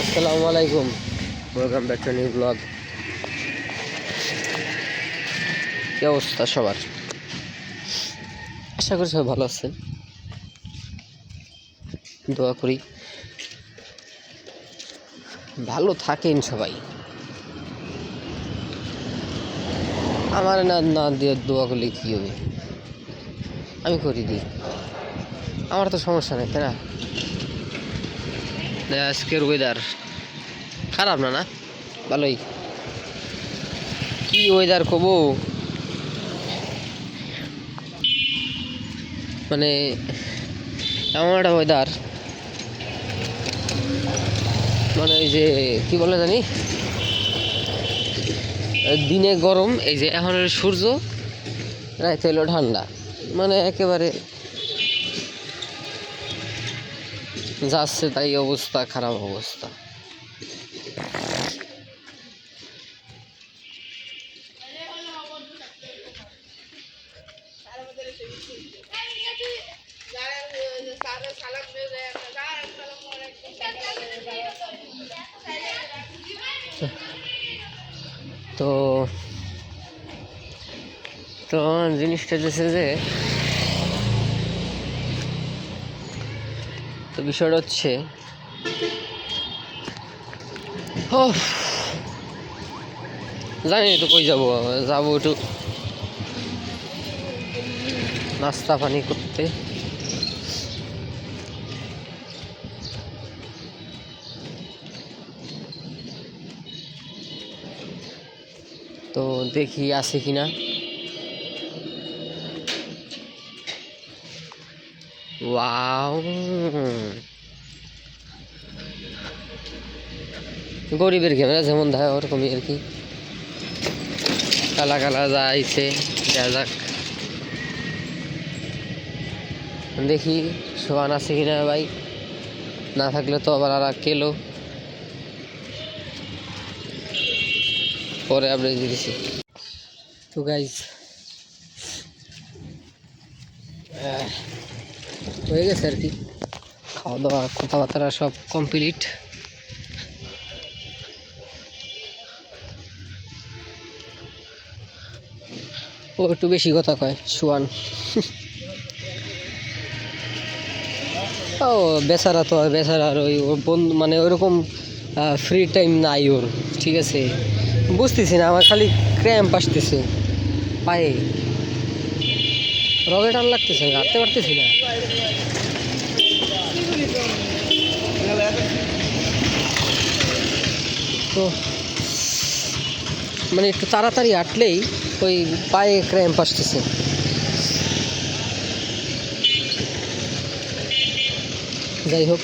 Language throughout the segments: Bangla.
আসসালামু আলাইকুম। Welcome back to new blog কি অবস্থা সবার? আশা করি সবাই ভালো আছেন। দোয়া করি। ভালো থাকেন সবাই। আমার না না দিয়ে দোয়া করলে কী হবে? আমি করি দিই। আমার তো সমস্যা নেই, তাই না? আজকের ওয়েদার খারাপ না না? ভালোই। কি ওয়েদার কব? মানে এমন একটা ওয়েদার মানে ওই যে, কি বলে জানি? দিনে গরম, এই যে এখন সূর্য, রাইতে হলো ঠান্ডা। মানে একেবারে যাচ্ছে তাই অবস্থা খারাপ অবস্থা। তো তো জিনিসটা হচ্ছে যে তো বিষয়টা হচ্ছে জানি তো কই যাব যাব একটু নাস্তা পানি করতে। তো দেখি আছে কিনা। ওয়াও গরিবের ক্যামেরা যেমন দেয় ওরকমই আর কি। কালা কালা যা আইছে দেখা যাক। দেখি সোয়ান আছে কিনা ভাই। না থাকলে তো আবার আর কেলো। পরে আপনি দিয়েছি তো গাইজ হয়ে গেছে আর কি। খাওয়া দাওয়া কথাবার্তা সব কমপ্লিট ও একটু বেশি কথা কয়, সুয়ান। ও বেচারা তো আর বেচারার ওই ওর বন্ধু মানে ওরকম ফ্রি টাইম নাই ওর, ঠিক আছে? বুঝতেছি না, আমার খালি ক্র্যাম্প আসতেছে। পায়ে। রগে টান লাগতেছে, হাঁটতে পারতেছি না। তো মানে একটু তাড়াতাড়ি হাঁটলেই ওই পায়ে ক্র্যাম্প আসতেছে। যাই হোক।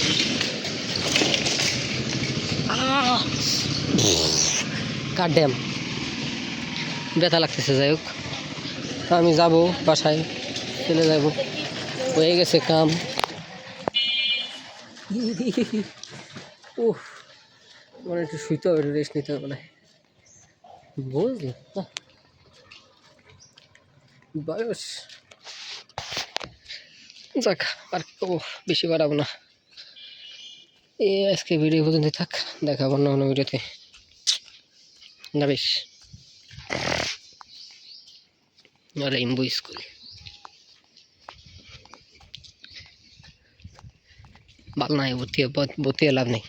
কার ড্যাম ব্যথা লাগতেছে, যাই হোক। আমি যাব বাসায়। চলে যাব। হয়ে গেছে কাম। ও মানে একটু শুইতে হবে রেস্ট নিতে হবে না বুঝলি? আহ, বয়স। যাক আর ও বেশি বাড়াবো না। এ আজকে ভিডিও পর্যন্ত থাক। দেখাবো অন্য অন্য ভিডিওতে না বেশ রেইনবো স্কুল બાકના એવું થયો પોતે લાભ નહીં